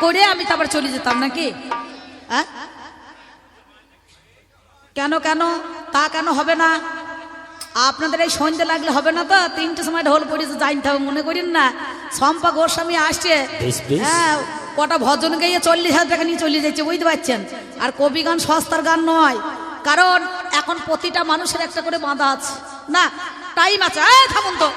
করে আমি তারপর চলে যেতাম নাকি? হ্যাঁ? কেন কেন? তা কেন হবে না? আপনাদের এই সন্ধ্যে লাগলে হবে না তো? তিনটে সময় ঢোল পড়েছে জানতে হবে মনে করেন না? শম্পা গোস্বামী আসছে। হ্যাঁ কটা ভজন গাইয়ে চল্লিশ হাজার টাকা নিয়ে চলে যাচ্ছে বুঝতে পারছেন? আর কবি গান সস্তার গান নয়। কারণ এখন প্রতিটা মানুষের একটা করে বাঁধা আছে। না টাইম আছে। থামুন তো।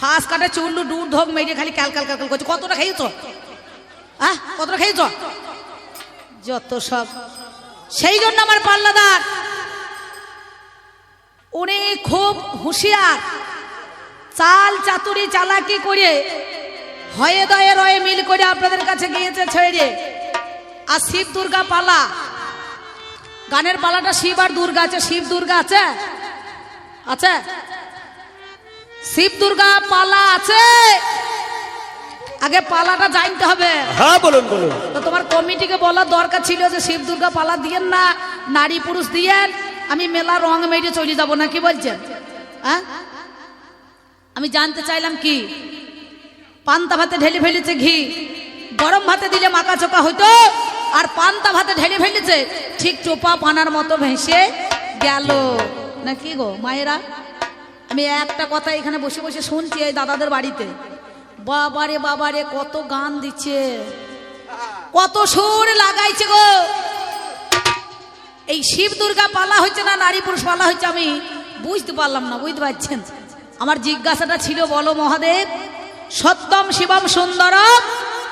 ফাঁস কাটে চুল্লু ডুর, ধোক মেরে খালি ক্যাল ক্যাল ক্যাল ক্যাল করছে। কতটা খেয়েছ? হ্যাঁ কতটা খেয়েছ? যত সব। সেই জন্য আমার পাল্লাদার। উনি খুব হুঁশিয়ার। চাল চাতুরি চালাকি করে হয়ে দয়ে রয়ে মিল করে আপনাদের কাছে গিয়েছে ছেড়ে আর শিব দুর্গা পালা। গানের পালাটা শিব আর দুর্গা আছে। শিব দুর্গা আছে? আছে? শিব দুর্গা পালা আছে। আগে পালাটা জানতে হবে। হ্যাঁ বলুন বলুন। তো তোমার কমিটিকে বলার দরকার ছিল যে শিব দুর্গা পালা দিয়েন না নারী পুরুষ দিয়েন। আমি মেলা রং মেরে চলে যাব না কি বলছেন? হ্যাঁ? আমি জানতে চাইলাম কি? পান্তা ভাতে ঢেলে ফেলেছে ঘি গরম ভাতে দিলে মাকা চোকা হইতো আর পান্তা ভাতে ঢেলে ফেলেছে ঠিক চোপা পানার মতো ভেসে গেল। না কি গো মায়েরা? আমি একটা কথা এখানে বসে বসে শুনছি এই দাদাদের বাড়িতে। বাবারে বাবারে, কত গান দিচ্ছে। কত সুর লাগাইছে গো। এই শিব দুর্গা পালা হচ্ছে না নারী পুরুষ পালা হচ্ছে আমি বুঝতে পারলাম না, বুঝতে পারছেন? আমার জিজ্ঞাসাটা ছিল, বলো মহাদেব, সত্যম শিবম সুন্দরম,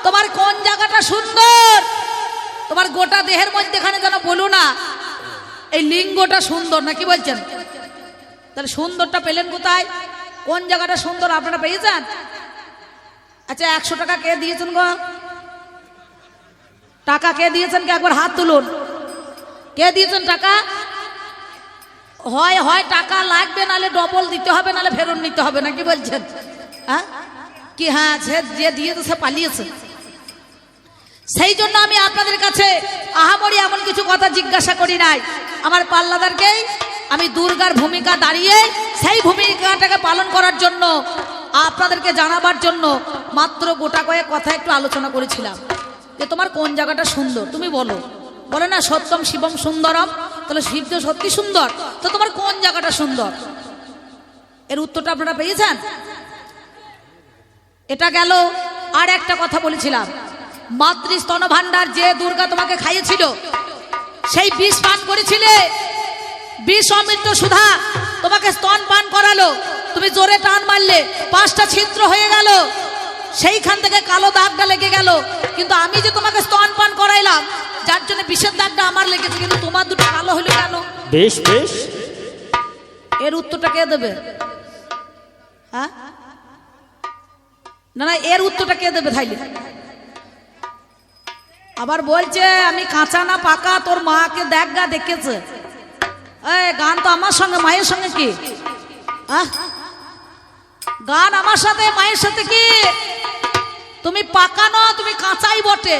তোমার কোন জায়গাটা সুন্দর? তোমার গোটা দেহের মধ্যেখানে যেন বলো না, এই লিঙ্গটা সুন্দর না, কি বলছেন? তাহলে সুন্দরটা পেলেন কোথায়? কোন জায়গাটা সুন্দর আপনারা পেয়েছেন? আচ্ছা একশো টাকা কে দিয়েছেন গো? টাকা কে দিয়েছেন কে? একবার হাত তুলুন। কে দিয়েছেন টাকা? হয় হয়, টাকা লাগবে, নালে ডবল দিতে হবে, নালে ফেরত নিতে হবে না কি বলছেন? হ্যাঁ কি হ্যাঁ সে যে দিয়েছে, সে পালিয়েছে। সেই জন্য আমি আপনাদের কাছে আহামরি এমন কিছু কথা জিজ্ঞাসা করি নাই। আমার পাল্লাদারকেই আমি দুর্গার ভূমিকা দাঁড়িয়ে সেই ভূমিকাটাকে পালন করার জন্য, আপনাদেরকে জানাবার জন্য মাত্র গোটা কয়েক কথা একটু আলোচনা করেছিলাম। যে তোমার কোন জায়গাটা সুন্দর? তুমি বলো। বলে না, সত্যম শিবম সুন্দরম। তাহলে শিব তো সত্যি সুন্দর। তো তোমার কোন জায়গাটা সুন্দর? এর উত্তরটা আপনারা পেয়েছেন? এটা গেল, আর একটা কথা বলেছিলাম। মাতৃস্তন ভান্ডার যে দুর্গা তোমাকে খাইয়েছিল, সেই বিষ পান করেছিলে। বিষ অমৃত সুধা তোমাকে স্তন পান করালো। তুমি জোরে টান মারলে পাঁচটা ছিদ্র হয়ে গেল। সেইখান থেকে কালো দাগটা লেগে গেল। কিন্তু আমি যে তোমাকে স্তন পান করাইলাম যার জন্য বিষের দাগটা আমার লেগেছে কিন্তু তোমার দুটো কালো হলো কেন? বেশ বেশ। এর উত্তরটা কে দেবে? হ্যাঁ? না না এর উত্তরটা কে দেবে তাইলে আবার বলছে আমি কাঁচা না পাকা তোর মাকে দেখ গা দেখেছে গান তো আমার সঙ্গে, মায়ের সঙ্গে কি? গান আমার সাথে, মায়ের সাথে কি? তুমি পাকা ন তুমি কাঁচাই বটে।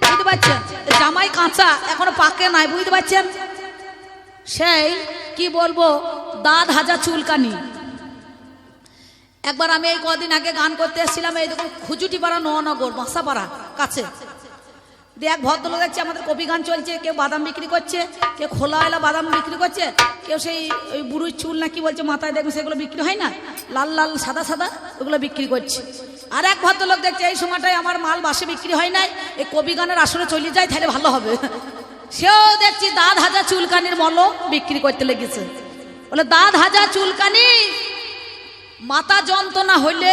বুঝতে পারছেন? জামাই কাঁচা, এখনও পাকে নাই, বুঝতে পারছেন? সেই, কি বলব, দাঁত হাজা চুলকানি। একবার আমি এই কদিন আগে গান করতে এসেছিলাম, এই দেখুন খুজুটি পাড়া নগর বাসাপাড়া কাছে। এক ভদ্রলোক দেখছি আমাদের কপি গান চলছে, কেউ বাদাম বিক্রি করছে, কেউ খোলা এলা বাদাম বিক্রি করছে, কেউ সেই ওই বুড়ুর চুল না কি বলছে মাথায় দেখুন সেগুলো বিক্রি হয় না? লাল লাল, সাদা সাদা, ওগুলো বিক্রি করছে। আর এক ভদ্রলোক দেখছে এই সময়টায় আমার মাল বাসে বিক্রি হয় নাই, এই কবি গানের আসরে চলে যায়, তাহলে ভালো হবে। সেও দেখছি দাঁত হাজা চুলকানির মল বিক্রি করতে লেগেছে। বলে, দাঁত হাজা চুলকানি, মাথা যন্ত্রণা হইলে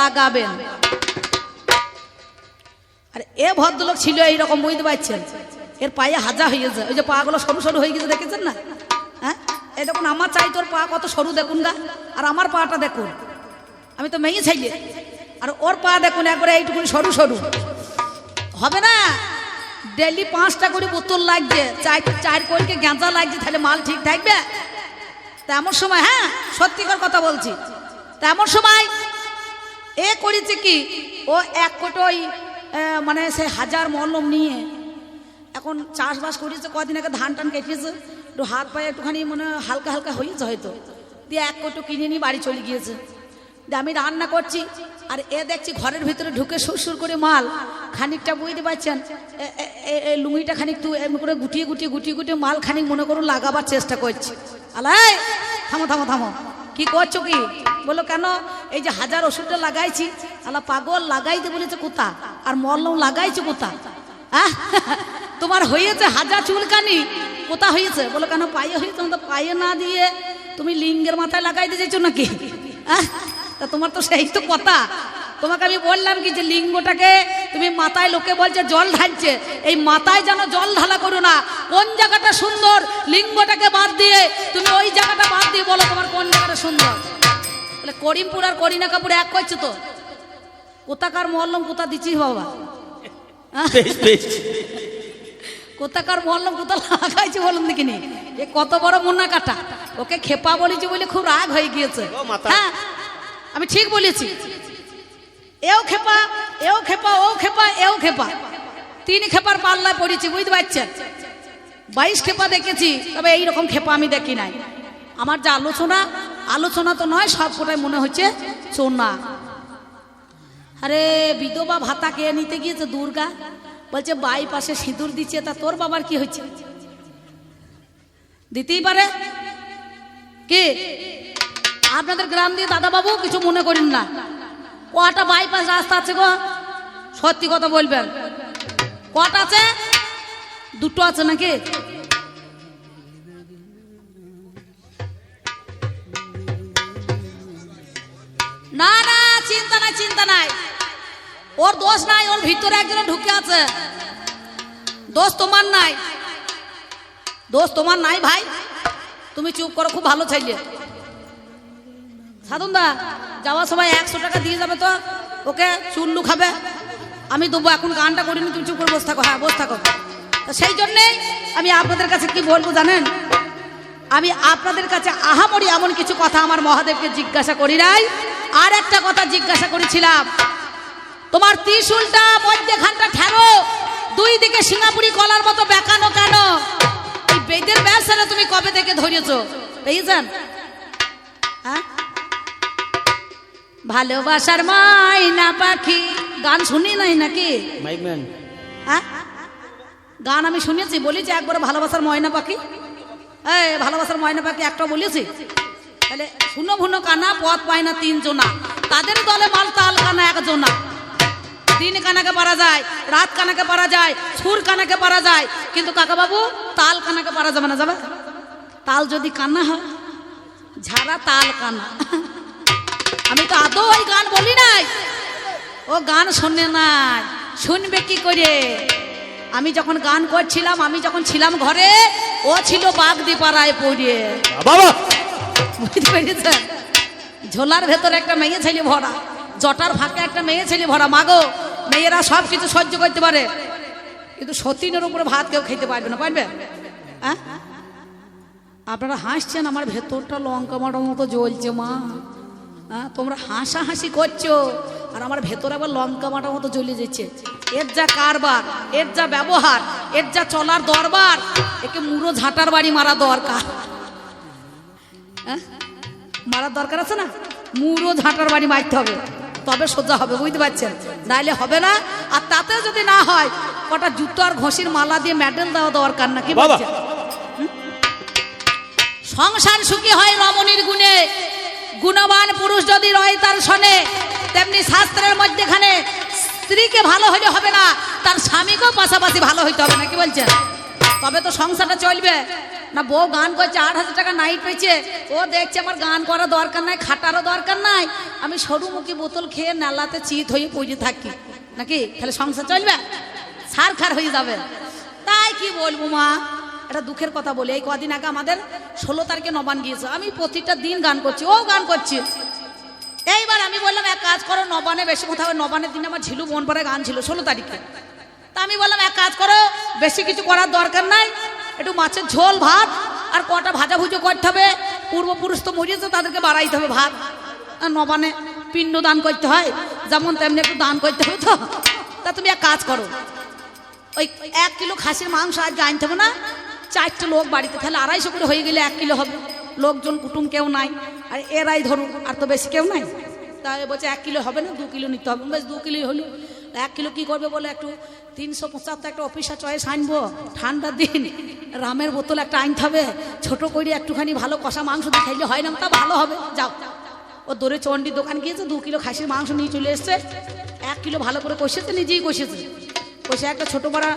লাগাবেন। আর এ ভদ্রলোক ছিল এইরকম, বুঝতে পারছেন? এর পায়ে হাজা হয়েছে ওই যে পাগুলো সরু সরু হয়ে গেছে, দেখেছেন না? হ্যাঁ? এই দেখুন, আমার চাই তোর পা কত সরু দেখুন গা, আর আমার পাটা দেখুন। আমি তো মেয়ে চাইলে আর ওর পা দেখুন, একবারে এইটুকুনি সরু সরু। হবে না? ডেলি পাঁচটা করে বোতল লাগছে, চার চার কোলকে গেঁজা লাগছে, তাহলে মাল ঠিক থাকবে? তেমন সময় হ্যাঁ সত্যিকার কথা বলছি। তেমন সময় এ করেছে কি? ও এক কোটো ওই মানে সে হাজার মলম নিয়ে এখন চাষবাস করেছে, কদিন আগে ধান টান কেটেছে, একটু হাত পায়ে একটুখানি মানে হালকা হালকা হয়েছে হয়তো। দিয়ে এক কোটো কিনে নিয়ে বাড়ি চলে গিয়েছে। দিয়ে আমি রান্না করছি, আর এ দেখছি ঘরের ভিতরে ঢুকে সুরসুর করে মাল। খানিকটা বুঝতে পারছেন লুঙ্গিটা খানিক তুই এমনি করে গুটিয়ে গুটিয়ে গুটিয়ে গুটিয়ে মাল খানিক মনে করুন লাগাবার চেষ্টা করছি। আলাই থামো থামো থামো। কি করছ কি? বলো, কেন? এই যে হাজার ওষুধটা লাগাইছি আলা পাগল লাগাইতে বলেছে, কোথা? আর মলম লাগাইছে কোথা? তোমার হয়েছে হাজার চুলকানি, কোথা হয়েছে? বলো, কেন পায়ে হয়েছে? তো পায়ে না দিয়ে তুমি লিঙ্গের মাথায় লাগাইতে চাইছো নাকি? তা তোমার তো সেই তো কথা। তোমাকে আমি বললাম কি যে লিঙ্গটাকে তুমি মাথায় লোকে বলছে জল ঢালছে। এই মাথায় যেন জল ঢালা করো না। কোন জায়গাটা সুন্দর? লিঙ্গটাকে বাদ দিয়ে। তুমি ওই জায়গাটা বাদ দিয়ে বলো তোমার কোন জায়গাটা সুন্দর? বলে করিমপুর আর করিনা কাপুর এক করছে তো। কোথাকার মহল্লম কোথা দিচ্ছিস বাবা? বেশ কোথাকার বললাম কোথা লাগাইছি বলুন দেখিনি? এ কত বড় মুন্না কাটা। ওকে খেপা বলেছি বলে খুব রাগ হয়ে গিয়েছে। মাথা। হ্যাঁ আমি ঠিক বলেছি। এও খেপা এও খেপা, ও খেপা, এও খেপা। তিন খেপার পাল্লায় পড়েছি, বুঝতে পারছেন? বাইশ খেপা দেখেছি, তবে এইরকম খেপা আমি দেখি নাই। আমার যে আলোচনা আলোচনা তো নয়, সব কোটায় মনে হচ্ছে চোনা আরে, বিধবা ভাতা কে নিতে গিয়েছে দুর্গা? বলছে বাই পাশে সিঁদুর দিচ্ছে, তা তোর বাবার কি হচ্ছে দিতেই পারে। কি? আপনাদের গ্রাম দিয়ে দাদা বাবু কিছু মনে করেন না। কটা বাইপাস রাস্তা আছে গো? সত্যি কথা বলবেন। কটা আছে? দুটো আছে নাকি? না না, চিন্তা নাই চিন্তা নাই। ওর দোষ নাই, ওর ভিতরে একজন ঢুকে আছে। দোষ তোমার নাই। দোষ তোমার নাই ভাই। তুমি চুপ করো, খুব ভালো চাইলে সাধন দা যাওয়ার সময় একশো টাকা দিয়ে যাবে তো? ওকে চুল্লু খাবে? আমি দেবো, এখন গানটা করিনি, তুমি চুপ করে বসে থাকো হ্যাঁ বসে থাকো। তো সেই জন্যেই আমি আপনাদের কাছে কি বলব জানেন? আমি আপনাদের কাছে আহামরি এমন কিছু কথা আমার মহাদেবকে জিজ্ঞাসা করি নাই। আর একটা কথা জিজ্ঞাসা করেছিলাম। তোমার ত্রিশুলটা মধ্যেখানটা ঠেরো দুই দিকে সিঙ্গাপুরি কলার মতো বেকানো কেন? এই বেদের ব্যবসাটা তুমি কবে থেকে ধরেছো পেয়েছেন হ্যাঁ? ভালোবাসার মাইনা পাখি। গান শুনি নাই নাকি? হ্যাঁ গান আমি শুনেছি বলেছি একবার ভালোবাসার ময়না পাখি। এই ভালোবাসার ময়না পাখি একটা বলেছি। তাহলে শুনো ভুনো কানা পথ পায় না তিন জোনা। তাদের দলে মাল তাল কানা এক জোনা। দিন কানাকে পারা যায় রাত কানাকে পারা যায় সুর কানাকে পারা যায়। কিন্তু কাকা বাবু তাল কানাকে পারা যাবে না যাবে? তাল যদি কান্না হয় ঝাড়া তাল কানা। আমি তো আদৌ ওই গান বলি নাই। ও গান শোনে নাই। শুনবে কি করে? আমি যখন গান করছিলাম আমি যখন ছিলাম ঘরে ও ছিল বাগদি পাড়ায়। পড়িয়ে বাবা! বুঝতে পেরেছেন? ঝোলার ভেতরে একটা মেয়ে ছেলে ভরা জটার ফাঁকে একটা মেয়ে ছেলে ভরা। মাগো মেয়েরা সব কিছু সহ্য করতে পারে। কিন্তু সতীনের উপরে ভাত কেউ খেতে পারবে না পারবে? হ্যাঁ আপনারা হাসছেন আমার ভেতরটা লঙ্কা মাটার মতো জ্বলছে মা। হ্যাঁ তোমরা হাসাহাসি করছ। আর আমার ভেতরে আবার লঙ্কা মাটার মতো জ্বলে যাচ্ছে। এর যা কারবার এর যা ব্যবহার এর যা চলার দরবার একে মুড়ো ঝাঁটার বাড়ি মারা দরকার। হ্যাঁ? মারার দরকার আছে না? মুড়ো ঝাঁটার বাড়ি মারতে হবে। তবে সোজা হবে বুঝতে পারছেন? নাইলে হবে না। আর তাতে যদি না হয় কটা জুতো আর ঘষির মালা দিয়ে মেডেল দেওয়া দরকার না কি বাবা। হুম? সংসার সুখী হয় রমণীর গুণে। গুণবান পুরুষ যদি রয় তার শনে তেমনি শাস্ত্রের মধ্যেখানে স্ত্রীকে ভালো হলে হবে না, তার স্বামীকেও পাশাপাশি ভালো হইতে হবে না কি বলছেন? তবে তো সংসারটা চলবে। না, বউ গান করছে, আট হাজার টাকা নাইট পেয়েছে ও দেখছে আমার গান করা দরকার নাই, খাটারও দরকার নাই, আমি সরুমুখী বোতল খেয়ে নালাতে চিত হয়ে পড়ে থাকি। নাকি? তাহলে সংসার চলবে? সার খার হয়ে যাবে তাই কি বলব মা? এটা দুঃখের কথা বলি, এই কদিন আগে আমাদের ষোলো তারিখে নবান গিয়েছে। আমি প্রতিটা দিন গান করছি, ও গান করছি। এইবার আমি বললাম, এক কাজ করো নবানে বেশি কথা হবে নবানের দিন আমার ঝিলু মন পরে গান ছিল ষোলো তারিখে। তা আমি বললাম, এক কাজ করো, বেশি কিছু করার দরকার নাই, একটু মাছের ঝোল, ভাত, আর কটা ভাজা ভুজো করতে হবে। পূর্বপুরুষ তো মরিয়েছে, তাদেরকে বাড়াইতে হবে ভাত। আর নবানে পিণ্ড দান করতে হয়, যেমন তেমনি একটু দান করতে হবে তো। তা তুমি এক কাজ করো, ওই এক কিলো খাসির মাংস আজকে আনতে হবে না চারটে লোক বাড়িতে, তাহলে আড়াইশো করে হয়ে গেলে এক কিলো হবে। লোকজন, কুটুম কেউ নাই। আর এরাই ধরুন, আর তো বেশি কেউ নাই। তাই বলছে এক কিলো হবে না, দু কিলো নিতে হবে। বেশ, দু কিলোই হলো। এক কিলো কি করবে বলে একটু তিনশো পঁচাত্তর একটা অফিসার চয়েস আনব, ঠান্ডার দিন। রামের বোতল একটা আনতে হবে, ছোট করে একটুখানি ভালো কষা মাংস খাইলে হয় না, তা ভালো হবে। যাও। ও দূরে চণ্ডীর দোকান গিয়েছে, দু কিলো খাসির মাংস নিয়ে চলে এসছে। এক কিলো ভালো করে কষেছে, নিজেই কষেছে। কষে একটা ছোট বড়া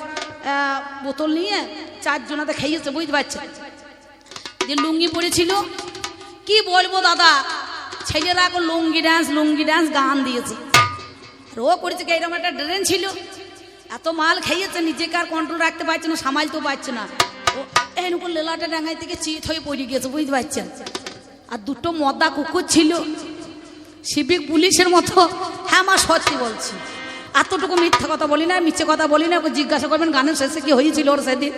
বোতল নিয়ে চারজনাতে খাইয়েছে বুঝতে পারছে? যে লুঙ্গি পরেছিল, কি বলব দাদা? ছেলেরা এখন লুঙ্গি ডান্স লুঙ্গি ডান্স গান দিয়েছে। আর ও করেছে কি, এরকম একটা ড্রেন ছিল। এত মাল খাইয়েছে নিজেকে আর কন্ট্রোল রাখতে পারছে না, সামালতেও পারছে না। ও এনুকো লেলাটা ডাঙাই থেকে চিত হয়ে পড়ে গিয়েছে বুঝতে পারছেন আর দুটো মদা কুকুর ছিল। সিভিক পুলিশের মতো হ্যাঁ মা, সত্যি বলছি। এতটুকু মিথ্যা কথা বলি না মিথ্যে কথা বলি না জিজ্ঞাসা করবেন গানের শেষে কি হয়েছিল ওর সেদিন।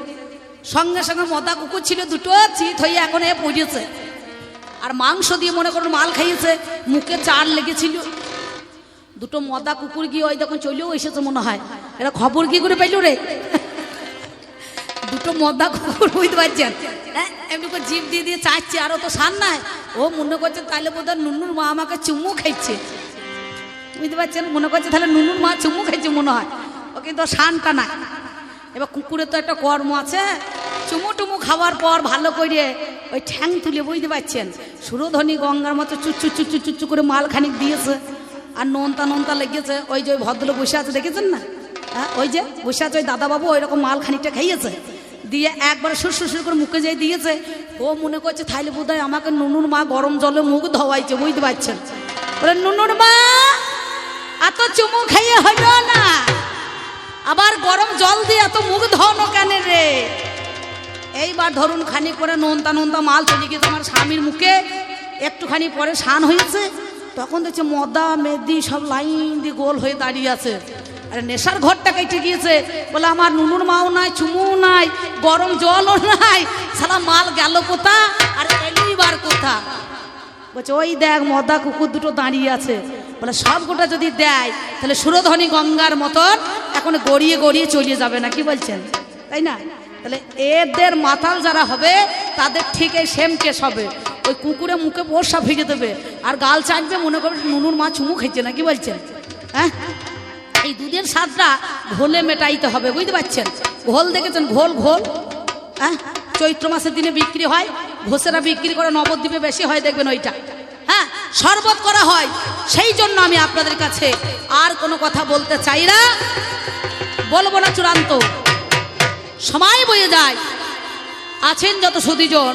সঙ্গে সঙ্গে মদা কুকুর ছিল দুটো, চিত হয়ে এখন এ পড়েছে আর মাংস দিয়ে মনে করুন মাল খাইয়েছে, মুখে চার লেগেছিল। দুটো মদা কুকুর গিয়ে ওই যখন চলেও এসেছে মনে হয়। এরা খবর কি করে পেল রে? দুটো মদা কুকুর বুঝতে পারছেন? হ্যাঁ এমনি করে জিপ দিয়ে দিয়ে চাচ্ছে আরও তো সার নাই। ও মনে করছে তাহলে বোধহয় নুনুর মা আমাকে চুমু খাইছে। বুঝতে পারছেন? মনে করছে তাহলে নুনুর মা চুমু খাইছে মনে হয়। ও কিন্তু শানটা না এবার কুকুরের তো একটা কর্ম আছে। চুমু টুমু খাওয়ার পর ভালো করে ওই ঠ্যাং তুলে বুঝতে পারছেন। সুরধনী গঙ্গার মতো চুচু চুচু চুচু করে মাল খানিক দিয়েছে। আর নোনতা নোনতা লেগেছে। ওই যে ওই ভদ্রলোক বসে আছে, দেখেছেন না? হ্যাঁ ওই যে বসে আছে ওই দাদাবাবু ওই রকম মাল খানিকটা খাইয়েছে। দিয়ে একবার সুর সুর করে মুখে যেয়ে দিয়েছে। ও মনে করছে থাইলে বোধ আমাকে নুনুর মা গরম জলে মুখ ধোয়াইছে বুঝতে পারছেন। বলে, নুনুর মা, এত চুমু খাইয়ে হইল না। আবার গরম জল দিয়ে এত মুখ ধোনো কেন রে? এইবার ধরুন খানি করে নোনতা নোনতা মাল চলে গিয়েছে আমার স্বামীর মুখে। একটুখানি পরে শান হয়েছে, তখন দেখছে মদা মেদি সব লাইন দিয়ে গোল হয়ে দাঁড়িয়ে আছে। আরে নেশার ঘরটা কেটে গিয়েছে। বলে আমার নুনুর মাও নাই চুমু নাই, গরম জলও নাই সারা মাল গেল কোথা? আর এলিবার কোথা? বলছে, ওই দেখ, মদা, কুকুর দুটো দাঁড়িয়ে আছে। বলে, সব গোটা যদি দেয়, তাহলে সুরধনী গঙ্গার মতন এখন গড়িয়ে গড়িয়ে চলিয়ে যাবে না, কি বলছেন? তাই না? তাহলে এদের মাতাল যারা হবে, তাদের ঠিক এই সেম কেস হবে। ওই কুকুরে মুখে বর্ষা ভিজে দেবে, আর গাল চাটবে মনে করবে নুনুর মা চুমু খেয়েছে না, কি বলছেন? হ্যাঁ? এই দুধের স্বাদটা ঘোলে মেটাইতে হবে, বুঝতে পারছেন? ঘোল দেখেছেন? ঘোল ঘোল। হ্যাঁ? চৈত্র মাসের দিনে বিক্রি হয়, ঘোষেরা বিক্রি করে নবদ্বীপে বেশি হয়, দেখবেন ওইটা। শরবত করা হয় সেই জন্য আমি আপনাদের কাছে আর কোনো কথা বলতে চাই না। বলব না চূড়ান্ত। সময় বয়ে যায়। আছেন যত সুদীজন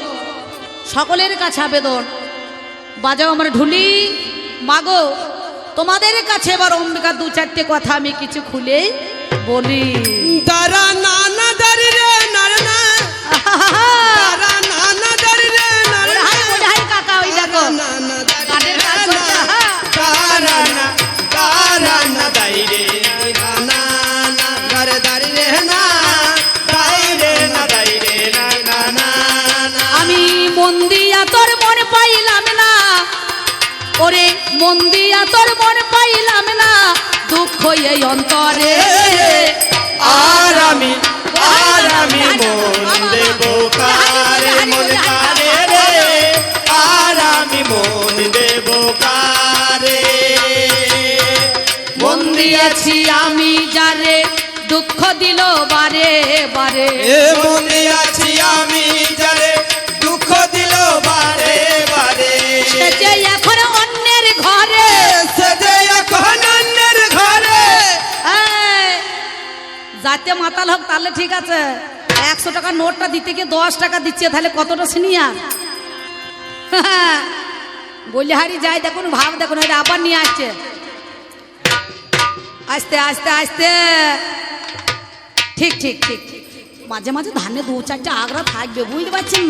সকলের কাছে আবেদন। বাজাও আমার ঢুলি। মাগো তোমাদের কাছে এবার অম্বিকা দু চারটে কথা আমি কিছু খুলে বলি। তারা নানা দারি রে নারে না। মন দিয়া তোর মন পাইলাম না দুঃখ এই অন্তরে। আর আমি আর আমি মন দেব কারে মন কারে রে? আর আমি মন দেব কারে? মন দিয়েছি আমি যারে দুঃখ দিল বারে বারে। মনে আছি আমি মাতাল হোক তাহলে ঠিক আছে। একশো টাকা নোটটা দিতে গিয়ে দশ টাকা দিচ্ছে তাহলে কতটা সিনিয়র? বলিহারি যাই দেখুন ভাব দেখুন এটা আবার নিয়ে আসছে। আস্তে আস্তে আস্তে। ঠিক ঠিক ঠিক। মাঝে মাঝে ধানে দু চারটে আগ্রা থাকবে বুঝতে পারছেন?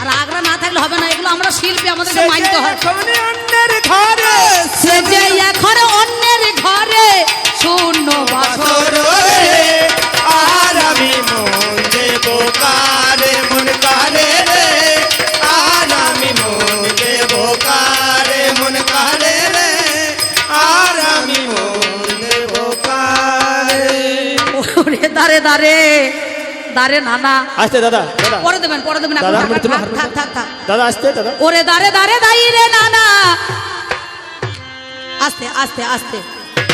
আর আগ্রা না থাকলে হবে না এগুলো আমরা শিল্পী আমাদেরকে মানতে হয়। অন্যের ঘরে সে যে এখন অন্যের ঘরে শূন্য বাসর। আমি মন মন রে। আর মন মন রে। আর মন ওরে নানা। আসতে দাদা পরে দেবেন পরে দেবেন থাক, থাক, থাক থাক থাক। দাদা আসতে দাদা। ওরে দাঁড়ে দাঁড়ে দাঁড়িয়ে রে নানা। আস্তে আস্তে আস্তে।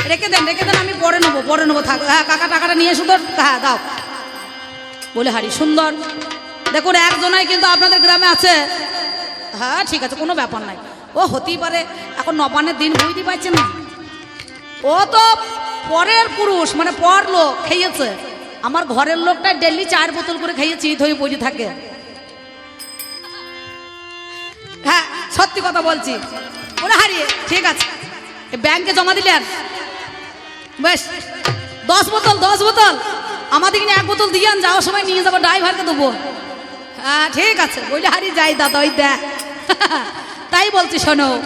রেখে দেন রেখে দেন আমি পরে নেব পরে নেব। থাক হ্যাঁ কাকা টাকাটা নিয়ে এসো তো। হ্যাঁ দাও। হারি সুন্দর। দেখুন, একজনাই কিন্তু আপনাদের গ্রামে আছে। হ্যাঁ ঠিক আছে, কোনো ব্যাপার নাই। ও হতেই পারে, এখন নবান্নের দিন বুঝতে পারছেন না। ও তো পরের পুরুষ মানে পর লোক, খেয়েছে। আমার ঘরের লোকটা ডেলি চার বোতল করে খেয়ে চিত হয়ে থাকে। হ্যাঁ সত্যি কথা বলছি। বলে, হারিয়ে, ঠিক আছে। ব্যাংকে জমা দিলেন। বেশ, দশ বোতল দশ বোতল। আমাদের কিনে এক বোতল দিয়ে যাওয়ার সময় নিয়ে যাব, ড্রাইভারকে দেবো। হ্যাঁ ঠিক আছে বলে হারি যাই দাদা, ওই দেখ। তাই বলছি, শোনো,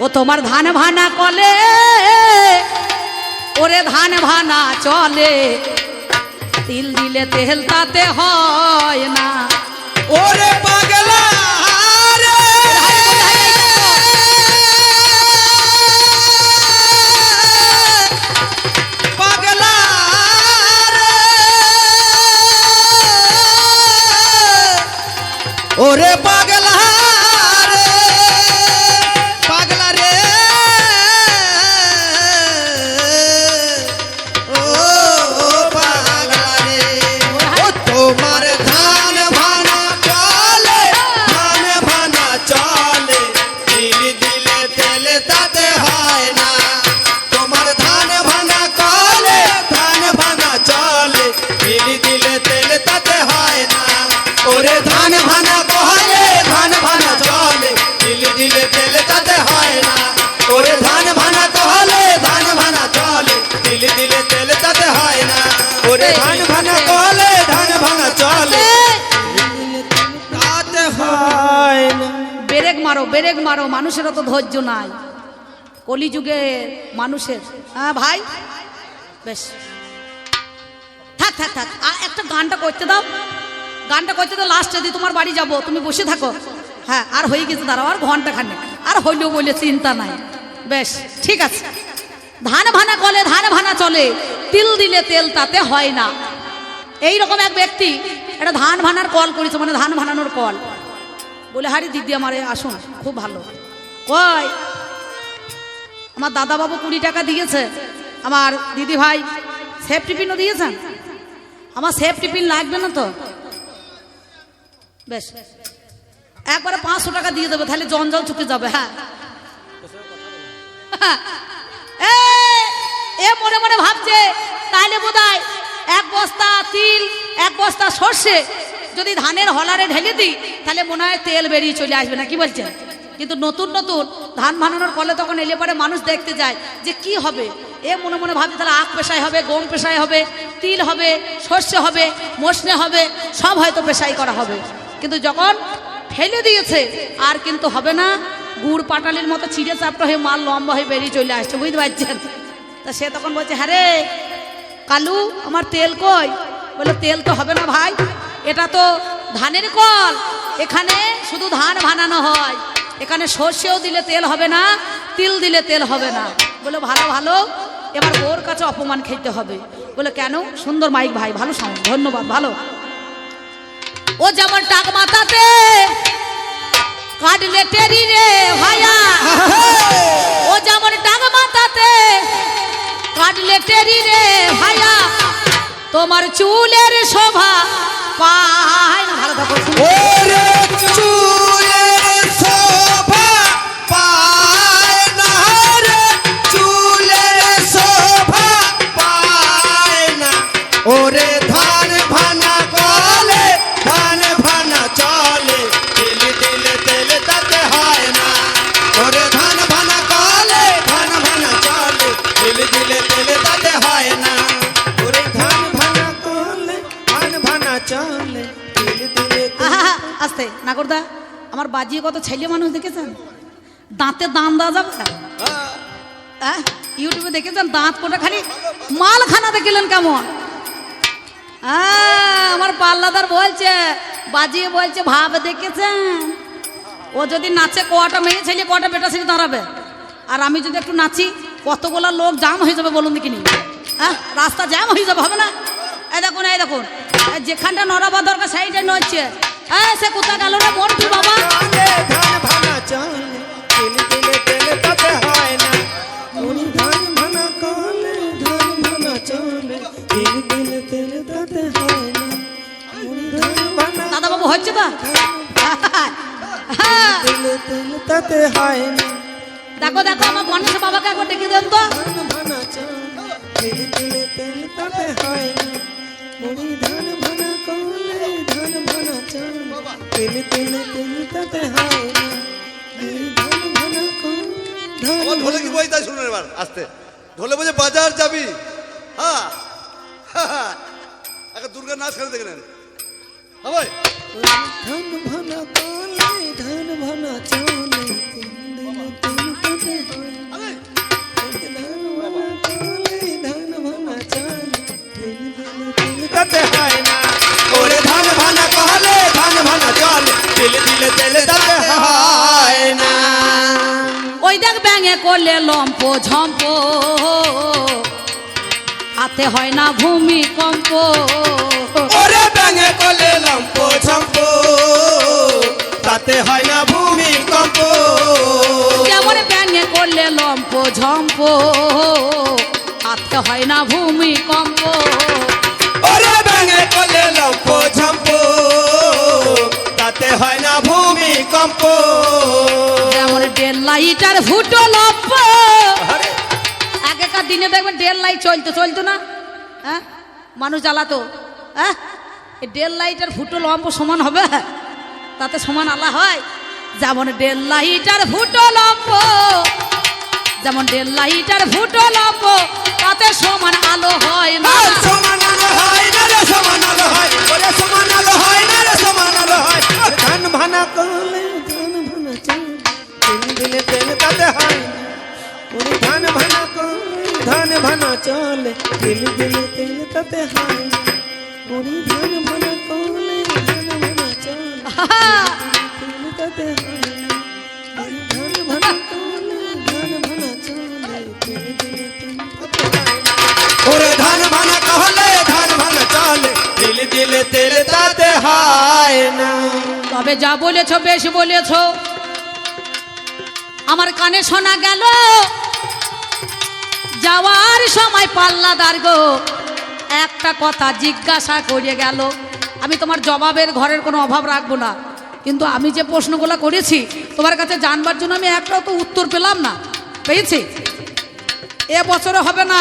ও তোমার ধান ভানা কলে, ওরে ধান ভানা চলে। তিল দিলে তেল তাতে হয় না। ওরে পাগলা! মারো মানুষের অত ধৈর্য নাই। কলিযুগে মানুষের। হ্যাঁ ভাই? বেশ। থাক থাক থাক। আর একটা গানটা করতে দাও। গানটা করতে দাও লাস্টে যদি তোমার বাড়ি যাব। তুমি বসে থাকো। হ্যাঁ আর হয়ে গেছে, দাঁড়াও, আর ঘণ্টা খানে আর হইলেও বলে চিন্তা নাই। বেশ, ঠিক আছে। ধান ভানা কলে ধান ভানা চলে, তিল দিলে তেল তাতে হয় না। এই রকম এক ব্যক্তি এটা ধান ভানার কল করেছে মানে ধান ভানানোর কল। বলে, হারি দিদি আমারে, আসুন, খুব ভালো। কয়, আমার দাদা বাবু কুড়ি টাকা দিয়েছে, আমার দিদি ভাই সেফ টিফিনও দিয়েছেন? আমার সেফ টিফিন লাগবে না তো? বেশ, একবারে পাঁচশো টাকা দিয়ে দেবে, তাহলে জঞ্জল চুকে যাবে হ্যাঁ। এ মনে মনে ভাবছে তাহলে বোধ এক বস্তা তিল, এক বস্তা সর্ষে যদি ধানের হলারে ঢেলে দিই, তাহলে মনে হয় তেল বেরিয়ে চলে আসবে না, কি বলছেন? কিন্তু নতুন নতুন ধান ভানানোর ফলে তখন এলে পরে মানুষ দেখতে যায় যে কি হবে। এ মনে মনে ভাবছে, তাহলে আখ পেশায় হবে, গম পেশায় হবে, তিল হবে, সর্ষে হবে মসনে হবে, সব হয়তো পেশাই করা হবে। কিন্তু যখন ফেলে দিয়েছে, আর কিন্তু হবে না। গুড় পাটালির মতো ছিঁড়ে চাপটা হয়ে, মাল লম্বা হয়ে বেরিয়ে চলে আসছে, বুঝতে পারছেন? তা সে তখন বলছে হ্যাঁ কালু, আমার তেল কই? বলে, তেল তো হবে না ভাই। এটা তো ধানের কল। এখানে শুধু ধান ভানানো হয়। এখানে সর্ষেও দিলে তেল হবে না, তিল দিলে তেল হবে না। বলে, ভালো ভালো। এবার ওর কাছে অপমান খেতে হবে। বলে, কেন? সুন্দর মাইক ভাই, ভালো সাউন্ড। ধন্যবাদ, ভালো। ও যেমন টাক মাথাতে কাটলে টেরি রে ভাইয়া। ও যেমন টাক মাথাতে কাটলে টেরি রে ভাইয়া। তোমার চুলের শোভা পায় না ভালো থাকো। নাগরদা আমার বাজিয়ে কত ছেলে মানুষ দেখেছেন? দাঁতে দান দেওয়া যাবে? আহ, ইউটিউবে দেখেছেন দাঁত কোটা খালি মালখানা দেখলেন কেমন? আহ, আমার পাল্লাদার বলছে বাজিয়ে বলছে ভাব দেখেছেন? ও যদি নাচে কটা মেয়ে ছেলে কটা বেটা ছেলে দাঁড়াবে? আর আমি যদি একটু নাচি কতগুলো লোক জাম হয়ে যাবে বলুন দেখিনি? হ্যাঁ রাস্তা জ্যাম হয়ে যাবে হবে না? এই দেখুন এই দেখুন যেখানটা নড়াবার দরকার সাইডে নড়ছে। হ্যাঁ সে কোথায় গেল রে কি বাবা চলে তিল তিলে তেলে হয় না মুড়ি ধান ভানা কলে ধান ভানা চলে তিল তিল তেল তাতে হয় না হ্যাঁ। হয় দেখো দেখো আমার গণেশ বাবাকে একবার ডেকে দেন তো ভানা চলে তিল তিল তাতে হয় না চলে তিল তিল তেল তাতে হয় ধান ধান আমার ঢোলে কি বই তাই শুনুন এবার আস্তে। ঢোলে বলছে বাজার যাবি? হ্যাঁ। একটা দুর্গার নাচ খেলে দেখে নেন। ভাই। ধান ভানা কলে ধান ভানা চলে তিল তিল ধান ভানা ধান চলে তিল তিল তাতে হয় না দিল তাতে হয় না। ওই দেখ ব্যাঙে করলে লম্প ঝম্প হাতে হয় না ভূমিকম্প। ওরে ব্যাঙে কলে লম্প ঝম্প তাতে হয় না ভূমিকম্প। যেমন ব্যাঙে করলে লম্প ঝম্প হাতে হয় না ভূমিকম্প। ওরে ব্যাঙে কলে লম্প ঝম্প তাতে হয় না ভূমিকম্প। যেমন ডেল লাইটার ফুটো লম্প। আগেকার দিনে দেখবেন ডেল লাইট চলতো চলতো না? হ্যাঁ? মানুষ জ্বালাতো। হ্যাঁ? এই ডেল লাইটার ফুটো লম্প সমান হবে? তাতে সমান আলা হয়। যেমন ডেল লাইটার ফুটো লম্প। যেমন ডেল লাইটার ফুটো লম্প তাতে সমান আলো হয় না। সমান আলো হয় না রে সমান আলো হয় সমান আলো হয় না রে সমান আলো হয়। ভানা কলে ধান ভানা চলে দিলে তেল তাতে ধান ভানা কলে ধান ভানা চলে তিল দিলে তেল তাতে ধান ভানা কলে ধান ভানা চলে তাতে ধান ভানা কলে ধান ভানা দিলে তেল তাতে হয় ধান ভানা কহলে দিল দিল তেল তাতে হয় না। তবে যা বলেছ, বেশ বলেছ। আমার কানে শোনা গেল, যাওয়ার সময় পাল্লা দাঁড়গো একটা কথা জিজ্ঞাসা করে গেল। আমি তোমার জবাবের ঘরের কোনো অভাব রাখব না, কিন্তু আমি যে প্রশ্নগুলো করেছি, তোমার কাছে জানবার জন্য আমি একটাও তো উত্তর পেলাম না। পেয়েছি? এ বছরে হবে না,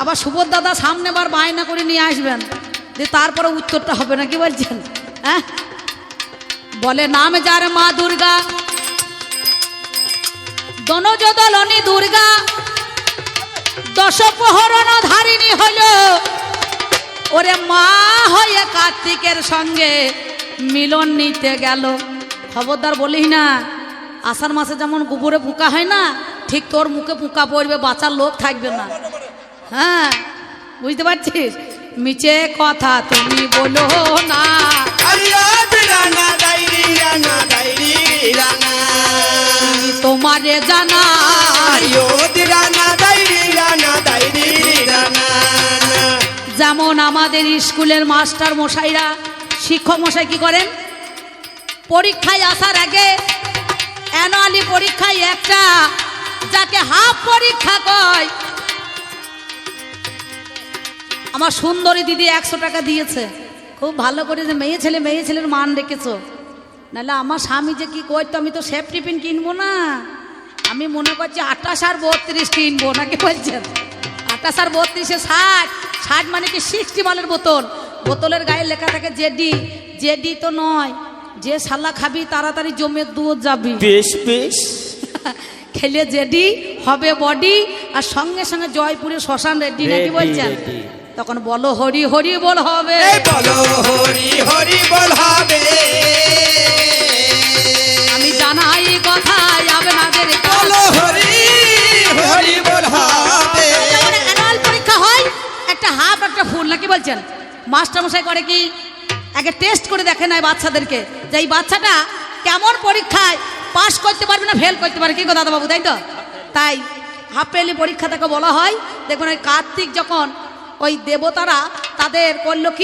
আবার সুবোধ দাদা সামনে বার বায়না করে নিয়ে আসবেন। যে তারপরে উত্তরটা হবে না কি বলছেন? হ্যাঁ? বলে, নাম যার মা দুর্গা দনজদলনি দুর্গা দশ ধারিণী হল ওরে মা হয়ে কার্তিকের সঙ্গে মিলন নিতে গেল। খবরদার বলি না, আষাঢ় মাসে যেমন গোবরে পোকা হয় না, ঠিক তোর মুখে পোকা পড়বে, বাঁচার লোক থাকবে না। হ্যাঁ বুঝতে পারছিস? মিছে কথা তুমি বলো না। তোমারে জানা। যেমন আমাদের স্কুলের মাস্টার মশাইরা শিক্ষক মশাই কি করেন? পরীক্ষায় আসার আগে অ্যানুয়ালি পরীক্ষায় একটা যাকে হাফ পরীক্ষা কয় আমার সুন্দরী দিদি একশো টাকা দিয়েছে। খুব ভালো করে যে মেয়ে ছেলে মেয়ে ছেলের মান রেখেছো। নাহলে আমার স্বামী যে কি করতো আমি তো সেফ টিফিন কিনবো না। আমি মনে করছি আঠাশ আর বত্রিশ কিনবো নাকি বলছেন? আঠাশ আর বত্রিশে ষাট। ষাট মানে কি সিক্সটি মালের বোতল। বোতলের গায়ে লেখা থাকে জেডি। জেডি তো নয়। যে শালা খাবি তাড়াতাড়ি জমে দুধ যাবি। বেশ বেশ। খেলে জেডি হবে বডি আর সঙ্গে সঙ্গে জয়পুরে শ্মশান রেডি নাকি বলছেন। তখন বলো হরি হরি বল হবে। বলো হরি হরি বল হবে। আমি জানাই কথা আপনাদের বলো হরি হরি বল হবে। পরীক্ষা হয় একটা হাফ একটা ফুল নাকি বলছেন? মাস্টার মশাই করে কি? আগে টেস্ট করে দেখে নাই বাচ্চাদেরকে যে এই বাচ্চাটা কেমন পরীক্ষায় পাশ করতে পারবে না ফেল করতে পারবে। কি গো দাদাবাবু তাই তো? তাই হাফ পেলি পরীক্ষা তাকে বলা হয়। দেখুন ওই কার্তিক যখন ওই দেবতারা তাদের করল কি